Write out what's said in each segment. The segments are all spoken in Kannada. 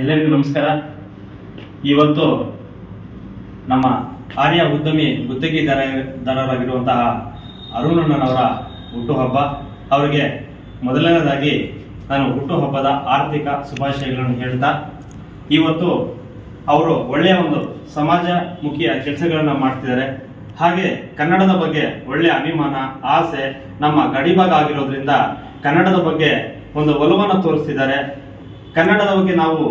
ಎಲ್ಲರಿಗೂ ನಮಸ್ಕಾರ. ಇವತ್ತು ನಮ್ಮ ಆರ್ಯ ಉದ್ಯಮಿ ಗುತ್ತಿಗೆದಾರರಾಗಿರುವಂತಹ ಅರುಣಣ್ಣನವರ ಹುಟ್ಟುಹಬ್ಬ ಅವರಿಗೆ ಮೊದಲನೇದಾಗಿ ನಾನು ಹುಟ್ಟುಹಬ್ಬದ ಆರ್ಥಿಕ ಶುಭಾಶಯಗಳನ್ನು ಹೇಳ್ತಾ, ಇವತ್ತು ಅವರು ಒಳ್ಳೆಯ ಒಂದು ಸಮಾಜಮುಖಿಯ ಕೆಲಸಗಳನ್ನು ಮಾಡ್ತಿದ್ದಾರೆ. ಹಾಗೆ ಕನ್ನಡದ ಬಗ್ಗೆ ಒಳ್ಳೆಯ ಅಭಿಮಾನ, ಆಸೆ ನಮ್ಮ ಗಡಿಭಾಗ ಆಗಿರೋದ್ರಿಂದ ಕನ್ನಡದ ಬಗ್ಗೆ ಒಂದು ಒಲವನ್ನು ತೋರಿಸ್ತಿದ್ದಾರೆ. ಕನ್ನಡದ ಬಗ್ಗೆ ನಾವು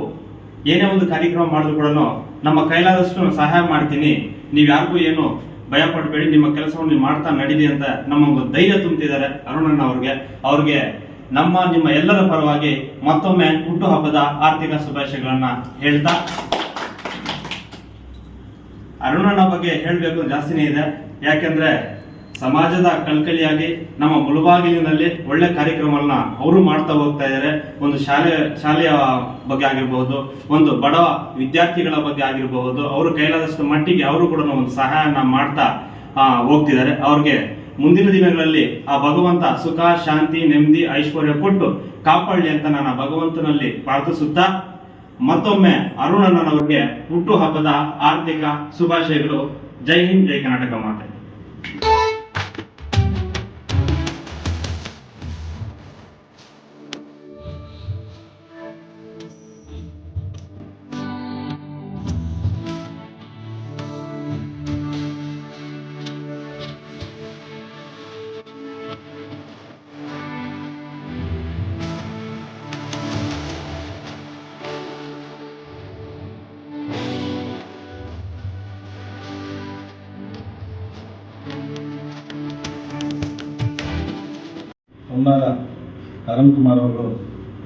ಏನೇ ಒಂದು ಕಾರ್ಯಕ್ರಮ ಮಾಡಿದ್ರು ಕೂಡ ನಮ್ಮ ಕೈಲಾದಷ್ಟು ಸಹಾಯ ಮಾಡ್ತೀನಿ. ನೀವು ಯಾರಿಗೂ ಏನು ಭಯ ಪಡಬೇಡಿ, ನಿಮ್ಮ ಕೆಲಸವನ್ನು ನೀವು ಮಾಡ್ತಾ ನಡೀಲಿ ಅಂತ ನಮಗೊಂದು ಧೈರ್ಯ ತುಂಬ್ತಿದ್ದಾರೆ ಅರುಣಣ್ಣ ಅವ್ರಿಗೆ. ಅವ್ರಿಗೆ ನಮ್ಮ, ನಿಮ್ಮ ಎಲ್ಲರ ಪರವಾಗಿ ಮತ್ತೊಮ್ಮೆ ಹುಟ್ಟುಹಬ್ಬದ ಆರ್ಥಿಕ ಶುಭಾಶಯಗಳನ್ನ ಹೇಳ್ತಾ. ಅರುಣಣ್ಣ ಬಗ್ಗೆ ಹೇಳಬೇಕು ಜಾಸ್ತಿನೇ ಇದೆ. ಯಾಕೆಂದ್ರೆ ಸಮಾಜದ ಕಲ್ಕಲಿಯಾಗಿ ನಮ್ಮ ಮುಳುಬಾಗಿಲಿನಲ್ಲಿ ಒಳ್ಳೆ ಕಾರ್ಯಕ್ರಮಗಳನ್ನ ಅವರು ಮಾಡ್ತಾ ಹೋಗ್ತಾ ಇದ್ದಾರೆ ಒಂದು ಶಾಲೆ, ಶಾಲೆಯ ಬಗ್ಗೆ ಆಗಿರಬಹುದು ಒಂದು ಬಡ ವಿದ್ಯಾರ್ಥಿಗಳ ಬಗ್ಗೆ ಆಗಿರಬಹುದು ಅವರು ಕೈಲಾದಷ್ಟು ಮಟ್ಟಿಗೆ ಅವರು ಕೂಡ ಒಂದು ಸಹಾಯನ ಮಾಡ್ತಾ ಹೋಗ್ತಿದ್ದಾರೆ. ಅವ್ರಿಗೆ ಮುಂದಿನ ದಿನಗಳಲ್ಲಿ ಆ ಭಗವಂತ ಸುಖ, ಶಾಂತಿ, ನೆಮ್ಮದಿ, ಐಶ್ವರ್ಯ ಕೊಟ್ಟು ಕಾಪಾಡಲಿ ಅಂತ ನಾನು ಭಗವಂತನಲ್ಲಿ ಪ್ರಾರ್ಥಿಸುತ್ತಾ, ಮತ್ತೊಮ್ಮೆ ಅರುಣಣ್ಣನವರಿಗೆ ಹುಟ್ಟು ಹಬ್ಬದ ಆರ್ಥಿಕ ಶುಭಾಶಯಗಳು. ಜೈ ಹಿಂದ್, ಜೈ ಕರ್ನಾಟಕ ಮಾತೆ. ಹೊನ್ನಾರ ಅರುಣ್ ಕುಮಾರ್ ಅವರು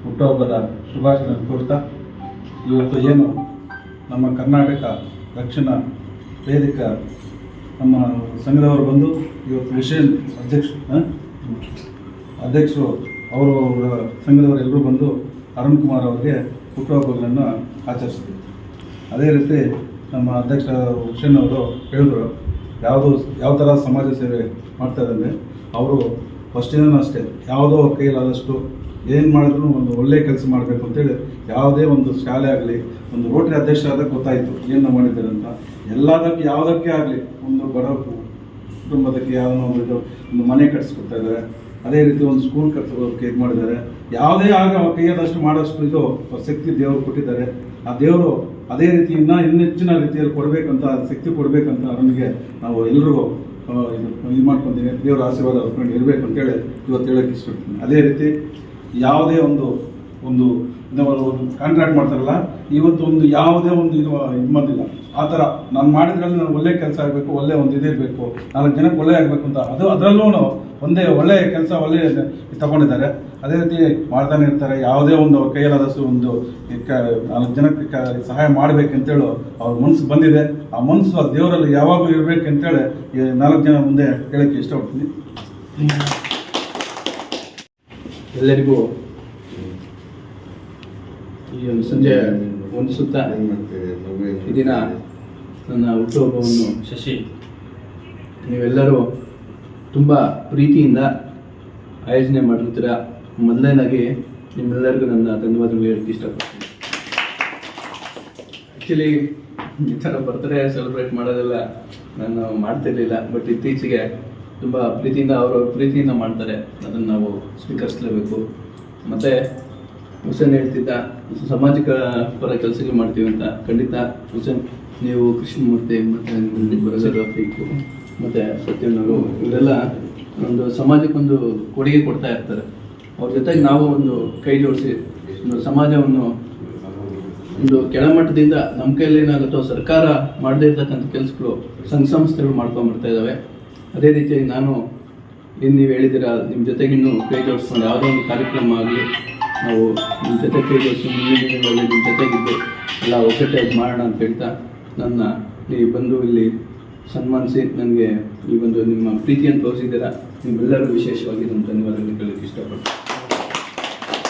ಹುಟ್ಟುಹಬ್ಬದ ಶುಭಾಶಯ ಕೋರ್ತಾ, ಇವತ್ತು ಏನು ನಮ್ಮ ಕರ್ನಾಟಕ ದಕ್ಷಿಣ ವೇದಿಕ ನಮ್ಮ ಸಂಘದವರು ಬಂದು ಇವತ್ತು ವಿಷಯ ಅಧ್ಯಕ್ಷ ಅಧ್ಯಕ್ಷರು ಅವರು ಸಂಘದವರು ಎಲ್ಲರೂ ಬಂದು ಅರುಣ್ ಕುಮಾರ್ ಅವರಿಗೆ ಹುಟ್ಟುಹಬ್ಬಗಳನ್ನು ಆಚರಿಸಿದ್ರು. ಅದೇ ರೀತಿ ನಮ್ಮ ಅಧ್ಯಕ್ಷ ಹುಷೇನ್ ಅವರು ಹೇಳಿದ್ರು, ಯಾವುದು, ಯಾವ ಥರ ಸಮಾಜ ಸೇವೆ ಮಾಡ್ತಾ ಇದ್ದಾರೆ ಅವರು ಫಸ್ಟಿಂದನೂ ಅಷ್ಟೇ ಯಾವುದೋ ಅವ್ರ ಕೈಲಾದಷ್ಟು ಏನು ಮಾಡಿದ್ರು ಒಂದು ಒಳ್ಳೆಯ ಕೆಲಸ ಮಾಡಬೇಕು ಅಂತೇಳಿ ಯಾವುದೇ ಒಂದು ಶಾಲೆ ಆಗಲಿ ಒಂದು ರೋಟರಿ ಅಧ್ಯಕ್ಷರಾದಾಗ ಗೊತ್ತಾಯಿತು ಏನು ಮಾಡಿದ್ದಾರೆ ಅಂತ. ಎಲ್ಲದಕ್ಕೆ ಯಾವುದಕ್ಕೆ ಆಗಲಿ ಒಂದು ಬಡ ಕುಟುಂಬದಕ್ಕೆ ಯಾವುದೋ ಒಂದು ಇದು ಒಂದು ಮನೆ ಕಟ್ಟಿಸ್ಕೊಡ್ತಾ ಇದ್ದಾರೆ. ಅದೇ ರೀತಿ ಒಂದು ಸ್ಕೂಲ್ ಕಟ್ಸೋದಕ್ಕೆ ಇದು ಮಾಡಿದ್ದಾರೆ. ಯಾವುದೇ ಆಗ ಕೈಯಾದಷ್ಟು ಮಾಡೋಷ್ಟು ಇದು ಶಕ್ತಿ ದೇವರು ಕೊಟ್ಟಿದ್ದಾರೆ. ಆ ದೇವರು ಅದೇ ರೀತಿ ಇನ್ನೂ ಇನ್ನೆಚ್ಚಿನ ರೀತಿಯಲ್ಲಿ ಕೊಡಬೇಕಂತ ಶಕ್ತಿ ಕೊಡಬೇಕಂತ ನನಗೆ ನಾವು ಆ, ಇದು ಇದು ಮಾಡ್ಕೊಂತೀನಿ. ದೇವರ ಆಶೀರ್ವಾದ ಹೊತ್ಕೊಂಡು ಇರಬೇಕು ಅಂತೇಳಿ ಇವತ್ತು ಹೇಳಕ್ಕೆ ಇಷ್ಟಪಡ್ತೀನಿ. ಅದೇ ರೀತಿ ಯಾವುದೇ ಒಂದು ಒಂದು ಕಾಂಟ್ರಾಕ್ಟ್ ಮಾಡ್ತಾರಲ್ಲ, ಇವತ್ತು ಒಂದು ಯಾವುದೇ ಒಂದು ಇದು ಇದು ಬಂದಿಲ್ಲ. ಆ ಥರ ನಾನು ಮಾಡಿದ್ರಲ್ಲಿ ನಾನು ಒಳ್ಳೆ ಕೆಲಸ ಆಗಬೇಕು, ಒಳ್ಳೆ ಒಂದು ಇದಿರಬೇಕು ನಾಲ್ಕು ಜನಕ್ಕೆ ಒಳ್ಳೆ ಆಗಬೇಕು ಅಂತ. ಅದು ಅದರಲ್ಲೂ ಒಂದೇ ಒಳ್ಳೆಯ ಕೆಲಸ, ಒಳ್ಳೆ ತಗೊಂಡಿದ್ದಾರೆ. ಅದೇ ರೀತಿ ಮಾಡ್ತಾನೆ ಇರ್ತಾರೆ, ಯಾವುದೇ ಒಂದು ಅವ್ರ ಕೈಯಲ್ಲಾದಷ್ಟು ಒಂದು ನಾಲ್ಕು ಜನಕ್ಕೆ ಸಹಾಯ ಮಾಡಬೇಕಂತೇಳು ಅವ್ರ ಮನಸ್ಸು ಬಂದಿದೆ. ಆ ಮನಸ್ಸು ಆ ದೇವರಲ್ಲಿ ಯಾವಾಗಲೂ ಇರಬೇಕಂತೇಳಿ ನಾಲ್ಕು ಜನ ಮುಂದೆ ಹೇಳಕ್ಕೆ ಇಷ್ಟಪಡ್ತೀನಿ. ಎಲ್ಲರಿಗೂ ಈ ಒಂದು ಸಂಜೆ ಒಂದು ಸುತ್ತ ಈ ದಿನ ನನ್ನ ಹುಟ್ಟುಹಬ್ಬವನ್ನು ಶಶಿ ನೀವೆಲ್ಲರೂ ತುಂಬ ಪ್ರೀತಿಯಿಂದ ಆಯೋಜನೆ ಮಾಡಿರ್ತೀರ ಮೊದಲನೇದಾಗಿ ನಿಮ್ಮೆಲ್ಲರಿಗೂ ನನ್ನ ಧನ್ಯವಾದಗಳು ಹೇಳಕ್ಕೆ ಇಷ್ಟಪಡ್ತೀನಿ. ಆ್ಯಕ್ಚುಲಿ ಈ ಥರ ಬರ್ತ್ಡೇ ಸೆಲೆಬ್ರೇಟ್ ಮಾಡೋದೆಲ್ಲ ನಾನು ಮಾಡ್ತಿರ್ಲಿಲ್ಲ ಬಟ್ ಇತ್ತೀಚೆಗೆ ತುಂಬ ಪ್ರೀತಿಯಿಂದ ಅವರವ್ರ ಪ್ರೀತಿಯಿಂದ ಮಾಡ್ತಾರೆ. ಅದನ್ನು ನಾವು ಸ್ವೀಕರಿಸಲೇಬೇಕು. ಮತ್ತು ಹುಸೇನ್ ಹೇಳ್ತಿದ್ದ, ಸಾಮಾಜಿಕ ಪರ ಕೆಲಸಗಳು ಮಾಡ್ತೀವಿ ಅಂತ. ಖಂಡಿತ ಹುಸೇನ್, ನೀವು ಕೃಷ್ಣಮೂರ್ತಿ ಮತ್ತು ರಫೀಕು ಮತ್ತು ಸತ್ಯನವರು ಇವರೆಲ್ಲ ಒಂದು ಸಮಾಜಕ್ಕೊಂದು ಕೊಡುಗೆ ಕೊಡ್ತಾ ಇರ್ತಾರೆ. ಅವ್ರ ಜೊತೆಗೆ ನಾವು ಒಂದು ಕೈ ಜೋಡಿಸಿ, ಒಂದು ಸಮಾಜವನ್ನು ಒಂದು ಕೆಳಮಟ್ಟದಿಂದ ನಮ್ಮ ಕೈಯಲ್ಲಿ ಏನಾಗುತ್ತೋ ಸರ್ಕಾರ ಮಾಡದೇ ಇರ್ತಕ್ಕಂಥ ಕೆಲಸಗಳು ಸಂಘ ಸಂಸ್ಥೆಗಳು ಮಾಡ್ಕೊಂಬರ್ತಾ ಇದ್ದಾವೆ. ಅದೇ ರೀತಿಯಾಗಿ ನಾನು, ಏನು ನೀವು ಹೇಳಿದ್ದೀರಾ, ನಿಮ್ಮ ಜೊತೆಗಿನ್ನೂ ಕೈ ಜೋಡಿಸ್ಕೊಂಡು ಯಾವುದೋ ಒಂದು ಕಾರ್ಯಕ್ರಮ ಆಗಲಿ ನಾವು ನಿಮ್ಮ ಜೊತೆ ಕೈ ಮುಂದಿನ ದಿನಗಳಲ್ಲಿ ನಿಮ್ಮ ಜೊತೆಗಿದ್ದು ಎಲ್ಲ ಒಗ್ಗಟ್ಟಾಗಿ ಮಾಡೋಣ ಅಂತ ಹೇಳ್ತಾ ನನ್ನ ಈ ಬಂದು ಇಲ್ಲಿ ಸನ್ಮಾನಿಸಿ ನನಗೆ ಈ ಒಂದು ನಿಮ್ಮ ಪ್ರೀತಿಯನ್ನು ತೋರಿಸಿದ್ದೀರಾ. ನಿಮ್ಮೆಲ್ಲರಿಗೂ ವಿಶೇಷವಾಗಿ ನಮ್ಮ ಧನ್ಯವಾದಗಳು ಕೇಳೋಕ್ಕೆ ಇಷ್ಟಪಡ್ತೀನಿ.